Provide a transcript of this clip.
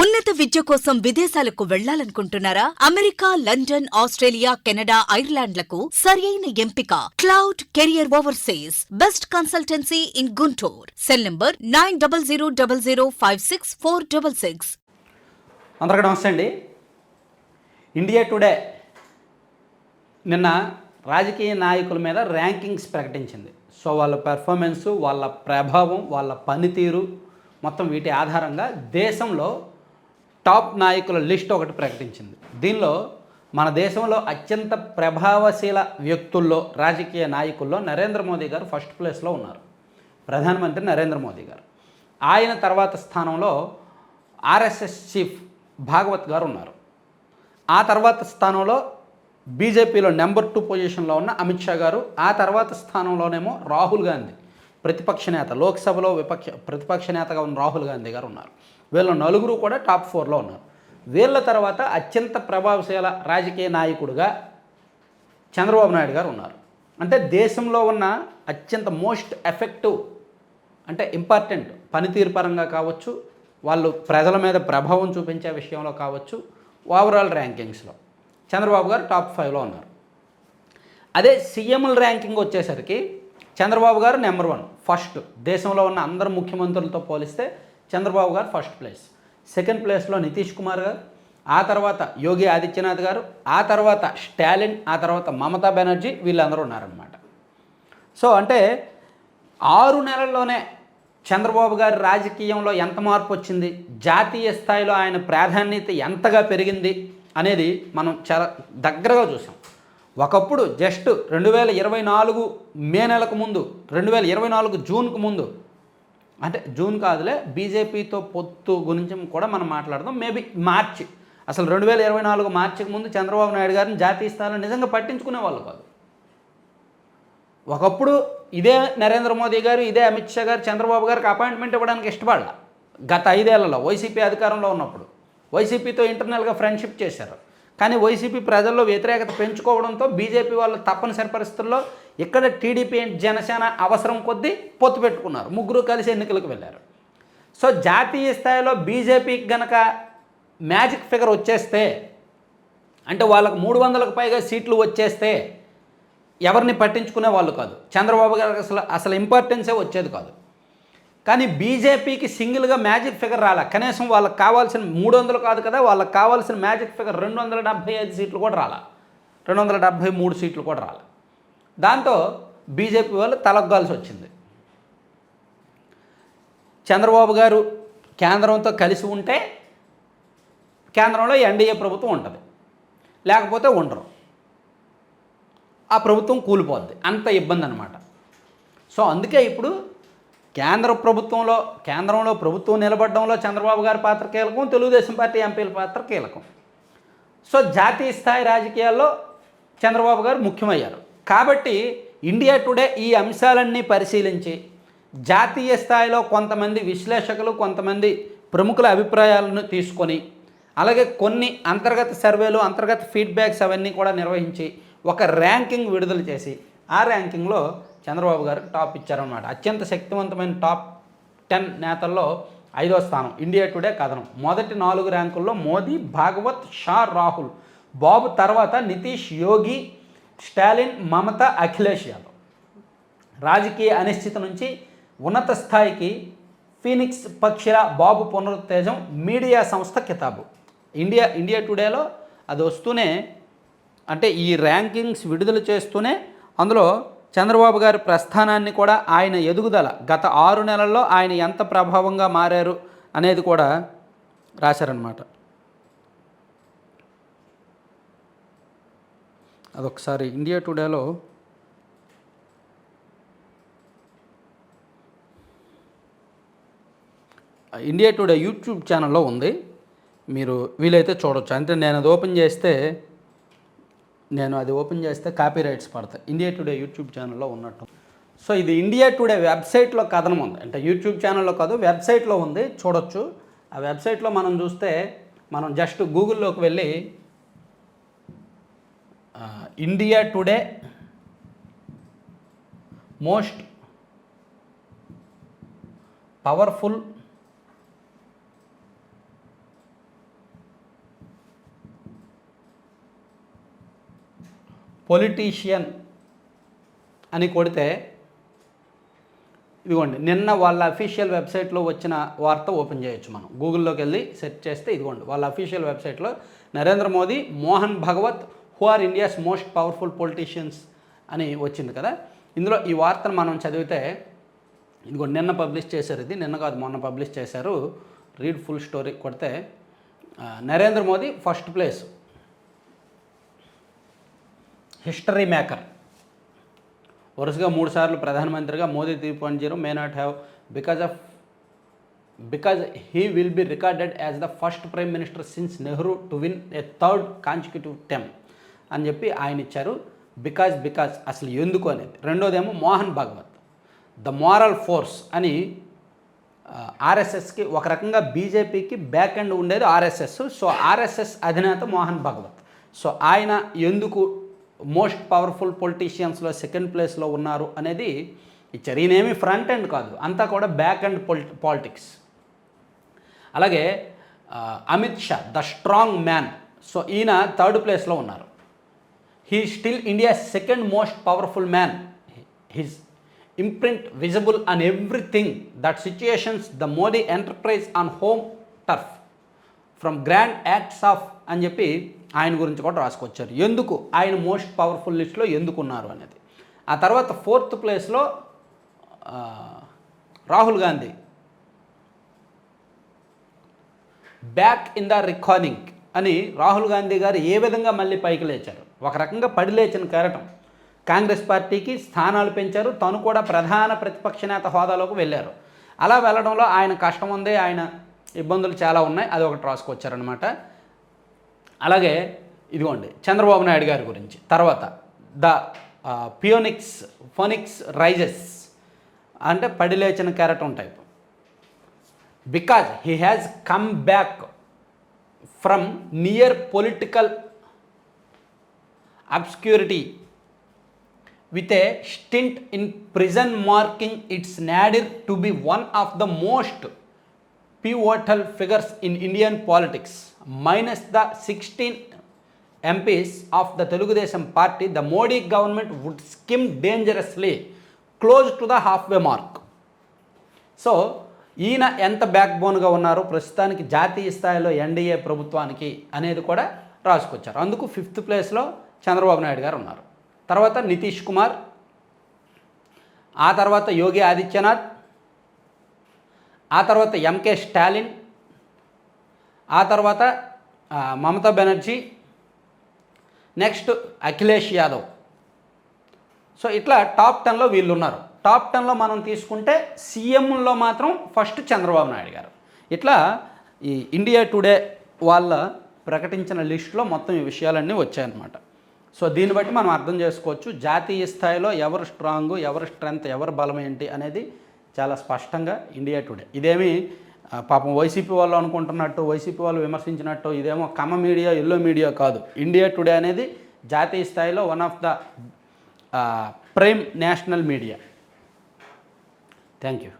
ఉన్నత విద్య కోసం విదేశాలకు వెళ్ళాలనుకుంటున్నారా? అమెరికా లండన్ ఆస్ట్రేలియా కెనడా ఐర్లాండ్లకు సరియైన ఎంపిక. Cloud career overseas. Best consultancy in Guntur. Cell number nine double zero double zero five six four double six. అందరికీ నమస్తే అండి. ఇండియా టుడే నిన్న రాజకీయ నాయకుల మీద ర్యాంకింగ్స్ ప్రకటించింది. సో వాళ్ళ పెర్ఫార్మెన్సు వాళ్ళ ప్రభావం వాళ్ళ పనితీరు మొత్తం వీటి ఆధారంగా దేశంలో టాప్ నాయకుల లిస్ట్ ఒకటి ప్రకటించింది. దీనిలో మన దేశంలో అత్యంత ప్రభావశీల వ్యక్తుల్లో రాజకీయ నాయకుల్లో నరేంద్ర మోదీ గారు ఫస్ట్ ప్లేస్లో ఉన్నారు. ప్రధానమంత్రి నరేంద్ర మోదీ గారు. ఆయన తర్వాత స్థానంలో ఆర్ఎస్ఎస్ చీఫ్ భాగవత్ గారు ఉన్నారు. ఆ తర్వాత స్థానంలో బీజేపీలో నెంబర్ టూ పొజిషన్లో ఉన్న అమిత్ షా గారు ఆ తర్వాత స్థానంలోనేమో రాహుల్ గాంధీ. ప్రతిపక్ష నేత లోక్సభలో విపక్ష ప్రతిపక్ష నేతగా ఉన్న రాహుల్ గాంధీ గారు ఉన్నారు. వీళ్ళ నలుగురు కూడా టాప్ ఫోర్లో ఉన్నారు. వీళ్ళ తర్వాత అత్యంత ప్రభావశీల రాజకీయ నాయకుడుగా చంద్రబాబు నాయుడు గారు ఉన్నారు. అంటే దేశంలో ఉన్న అత్యంత మోస్ట్ ఎఫెక్టివ్ అంటే ఇంపార్టెంట్ పనితీరు పరంగా కావచ్చు వాళ్ళు ప్రజల మీద ప్రభావం చూపించే విషయంలో కావచ్చు ఓవరాల్ ర్యాంకింగ్స్లో చంద్రబాబు గారు టాప్ ఫైవ్లో ఉన్నారు. అదే సీఎంల ర్యాంకింగ్ వచ్చేసరికి చంద్రబాబు గారు నెంబర్ వన్ ఫస్ట్ దేశంలో ఉన్న అందరు ముఖ్యమంత్రులతో పోలిస్తే చంద్రబాబు గారు ఫస్ట్ ప్లేస్. సెకండ్ ప్లేస్లో నితీష్ కుమార్ గారు. ఆ తర్వాత యోగి ఆదిత్యనాథ్ గారు. ఆ తర్వాత స్టాలిన్ ఆ తర్వాత మమతా బెనర్జీ వీళ్ళందరూ ఉన్నారనమాట సో అంటే ఆరు నెలల్లోనే చంద్రబాబు గారి రాజకీయంలో ఎంత మార్పు వచ్చింది? జాతీయ స్థాయిలో ఆయన ప్రాధాన్యత ఎంతగా పెరిగింది? అనేది మనం చాలా దగ్గరగా చూసాం. ఒకప్పుడు జస్ట్ రెండు వేల ఇరవై నాలుగు మే నెలకు ముందు రెండు వేల ఇరవై నాలుగు జూన్కు ముందు అంటే జూన్ కాదులే బీజేపీతో పొత్తు గురించి కూడా మనం మాట్లాడదాం. Maybe March. అసలు రెండు వేల ఇరవై నాలుగు మార్చికి ముందు చంద్రబాబు నాయుడు గారిని జాతీయ స్థాయిలో నిజంగా పట్టించుకునే వాళ్ళు కాదు. ఒకప్పుడు ఇదే నరేంద్ర మోదీ గారు ఇదే అమిత్ షా గారు చంద్రబాబు గారికి అపాయింట్మెంట్ ఇవ్వడానికి ఇష్టపడాల. గత ఐదేళ్ళలో వైసీపీ అధికారంలో ఉన్నప్పుడు వైసీపీతో ఇంటర్నల్గా ఫ్రెండ్షిప్ చేశారు. కానీ వైసీపీ ప్రజల్లో వ్యతిరేకత పెంచుకోవడంతో బీజేపీ వాళ్ళు తప్పనిసరి పరిస్థితుల్లో ఇక్కడ టీడీపీ జనసేన అవసరం కొద్దీ పొత్తు పెట్టుకున్నారు. ముగ్గురు కలిసి ఎన్నికలకు వెళ్ళారు. సో జాతీయ స్థాయిలో బీజేపీకి గనక మ్యాజిక్ ఫిగర్ వచ్చేస్తే అంటే వాళ్ళకు మూడు వందలకు పైగా సీట్లు వచ్చేస్తే ఎవరిని పట్టించుకునే వాళ్ళు కాదు. చంద్రబాబు గారికి అసలు అసలు ఇంపార్టెన్సే వచ్చేది కాదు. కానీ బీజేపీకి సింగిల్గా మ్యాజిక్ ఫిగర్ రాలే. కనీసం వాళ్ళకి కావాల్సిన మూడు వందలు కాదు కదా వాళ్ళకి కావాల్సిన మ్యాజిక్ ఫిగర్ రెండు వందల డెబ్భై ఐదు సీట్లు కూడా రాలా. రెండు వందల డెబ్భై మూడు సీట్లు కూడా రాలే. దాంతో బీజేపీ వాళ్ళు తలగ్గాల్సి వచ్చింది. చంద్రబాబు గారు కేంద్రంతో కలిసి ఉంటే కేంద్రంలో ఎన్డీఏ ప్రభుత్వం ఉంటుంది. లేకపోతే ఉండరు. ఆ ప్రభుత్వం కూలిపోద్ది. అంత ఇబ్బంది అనమాట సో అందుకే ఇప్పుడు కేంద్ర ప్రభుత్వంలో కేంద్రంలో ప్రభుత్వం నిలబడడంలో చంద్రబాబు గారి పాత్ర కీలకం తెలుగుదేశం పార్టీ ఎంపీల పాత్ర కీలకం. సో జాతీయ స్థాయి రాజకీయాల్లో చంద్రబాబు గారు ముఖ్యమయ్యారు. కాబట్టి ఇండియా టుడే ఈ అంశాలన్నీ పరిశీలించి జాతీయ స్థాయిలో కొంతమంది విశ్లేషకులు కొంతమంది ప్రముఖుల అభిప్రాయాలను తీసుకొని అలాగే కొన్ని అంతర్గత సర్వేలు అంతర్గత ఫీడ్బ్యాక్స్ అవన్నీ కూడా నిర్వహించి ఒక ర్యాంకింగ్ విడుదల చేసి ఆ ర్యాంకింగ్లో చంద్రబాబు గారు టాప్ ఇచ్చారన్నమాట. అత్యంత శక్తివంతమైన టాప్ టెన్ నేతల్లో ఐదో స్థానం. ఇండియా టుడే కథనం. మొదటి నాలుగు ర్యాంకుల్లో మోదీ భాగవత్ షా రాహుల్. బాబు తర్వాత నితీష్ యోగి స్టాలిన్ మమత అఖిలేష్ యాదవ్ రాజకీయ అనిశ్చిత నుంచి ఉన్నత స్థాయికి ఫీనిక్స్ పక్షిల బాబు పునరుత్తేజం మీడియా సంస్థ కితాబు. ఇండియా ఇండియా టుడేలో అది వస్తూనే అంటే ఈ ర్యాంకింగ్స్ విడుదల చేస్తూనే అందులో చంద్రబాబు గారి ప్రస్థానాన్ని కూడా ఆయన ఎదుగుదల గత ఆరు నెలల్లో ఆయన ఎంత ప్రభావంగా మారారు అనేది కూడా రాశారనమాట అదొకసారి ఇండియా టుడేలో ఇండియా టుడే యూట్యూబ్ ఛానల్లో ఉంది. మీరు వీలైతే చూడొచ్చు. అంటే నేను అది ఓపెన్ చేస్తే నేను అది ఓపెన్ చేస్తే కాపీ రైట్స్ పడతాయి. ఇండియా టుడే యూట్యూబ్ ఛానల్లో ఉన్నట్టు. సో ఇది ఇండియా టుడే వెబ్సైట్లో కథనం ఉంది. అంటే యూట్యూబ్ ఛానల్లో కాదు వెబ్సైట్లో ఉంది. చూడొచ్చు. ఆ వెబ్సైట్లో మనం చూస్తే మనం జస్ట్ గూగుల్లోకి వెళ్ళి India Today most powerful politician అని కొడితే ఇదిగోండి నిన్న వాళ్ళ అఫీషియల్ వెబ్సైట్లో వచ్చిన వార్త ఓపెన్ చేయొచ్చు మనం. గూగుల్లోకి వెళ్ళి సెర్చ్ చేస్తే ఇదిగోండి వాళ్ళ అఫీషియల్ వెబ్సైట్లో Narendra Modi Mohan Bhagwat who are India's most powerful politicians అని వచ్చింది కదా. ఇందులో ఈ వార్తను మనం చదివితే ఇదిగో నిన్న పబ్లిష్ చేశారు ఇది నిన్న కాదు మొన్న పబ్లిష్ చేశారు. రీడ్ ఫుల్ స్టోరీ కొడితే Narendra Modi first place history maker వరుసగా మూడు సార్లు ప్రధానమంత్రిగా Modi three point zero may not have because of because he will be recorded as the first prime minister since Nehru to win a third consecutive term అని చెప్పి ఆయన ఇచ్చారు. Because because అసలు ఎందుకు అనేది. రెండోదేమో Mohan Bhagwat. The moral force అని ఆర్ఎస్ఎస్కి ఒక రకంగా బీజేపీకి బ్యాక్ ఎండ్ ఉండేది ఆర్ఎస్ఎస్. సో ఆర్ఎస్ఎస్ అధినేత మోహన్ భాగవత్. సో ఆయన ఎందుకు మోస్ట్ పవర్ఫుల్ పొలిటీషియన్స్లో సెకండ్ ప్లేస్లో ఉన్నారు అనేది ఇచ్చారు. ఈయనేమి ఫ్రంట్ ఎండ్ కాదు అంతా కూడా బ్యాక్ ఎండ్ పొలి పాలిటిక్స్. అలాగే Amit Shah the strong man. So ఈయన థర్డ్ ప్లేస్లో ఉన్నారు. He still India second most powerful man his imprint visible on everything that situations the Modi enterprise on home turf from grand acts of అని చెప్పి ఆయన గురించి కూడా రాసుకొచ్చారు. ఎందుకు? ఆయన మోస్ట్ పవర్ఫుల్ లిస్ట్లో ఎందుకు ఉన్నారు అనేది. ఆ తర్వాత ఫోర్త్ ప్లేస్లో Rahul Gandhi. Back in the recording అని రాహుల్ గాంధీ గారు ఏ విధంగా మళ్ళీ పైకి లేచారు? ఒక రకంగా పడిలేచిన కేరటం. కాంగ్రెస్ పార్టీకి స్థానాలు పెంచారు. తను కూడా ప్రధాన ప్రతిపక్ష నేత హోదాలోకి వెళ్ళారు. అలా వెళ్ళడంలో ఆయన కష్టం ఉంది ఆయన ఇబ్బందులు చాలా ఉన్నాయి. అది ఒకటి రాసుకొచ్చారనమాట అలాగే ఇదిగోండి చంద్రబాబు నాయుడు గారి గురించి. తర్వాత ద పియోనిక్స్ ఫోనిక్స్ రైజెస్ అంటే పడిలేచిన కెరటం type. Because he has come back from near political obscurity with a stint in prison marking its nadir to be one of the most pivotal figures in Indian politics. Minus the 16 MPs of the Telugudesam party, the Modi government would skim dangerously close to the halfway mark. So ఈయన ఎంత back బోన్గా ఉన్నారో ప్రస్తుతానికి జాతీయ స్థాయిలో NDA ప్రభుత్వానికి అనేది కూడా రాసుకొచ్చారు అందుకు ఫిఫ్త్ ప్లేస్లో చంద్రబాబు నాయుడు గారు ఉన్నారు. తర్వాత నితీష్ కుమార్ ఆ తర్వాత యోగి ఆదిత్యనాథ్ ఆ తర్వాత ఎంకే స్టాలిన్ ఆ తర్వాత మమతా బెనర్జీ నెక్స్ట్ అఖిలేష్ యాదవ్. సో ఇట్లా టాప్ టెన్లో వీళ్ళు ఉన్నారు టాప్ టెన్లో మనం తీసుకుంటే సీఎంలో మాత్రం ఫస్ట్ చంద్రబాబు నాయుడు గారు. ఇట్లా ఈ ఇండియా టుడే వాళ్ళ ప్రకటించిన లిస్టులో మొత్తం ఈ విషయాలన్నీ వచ్చాయన్నమాట. సో దీన్ని బట్టి మనం అర్థం చేసుకోవచ్చు జాతీయ స్థాయిలో ఎవరు స్ట్రాంగ్ ఎవరు స్ట్రెంగ్త్ ఎవరు బలం ఏంటి అనేది చాలా స్పష్టంగా ఇండియా టుడే. ఇదేమి పాపం వైసీపీ వాళ్ళు అనుకుంటున్నట్టు వైసీపీ వాళ్ళు విమర్శించినట్టు ఇదేమో కమ మీడియా ఎల్లో మీడియా కాదు. ఇండియా టుడే అనేది జాతీయ స్థాయిలో one of the prime national media thank you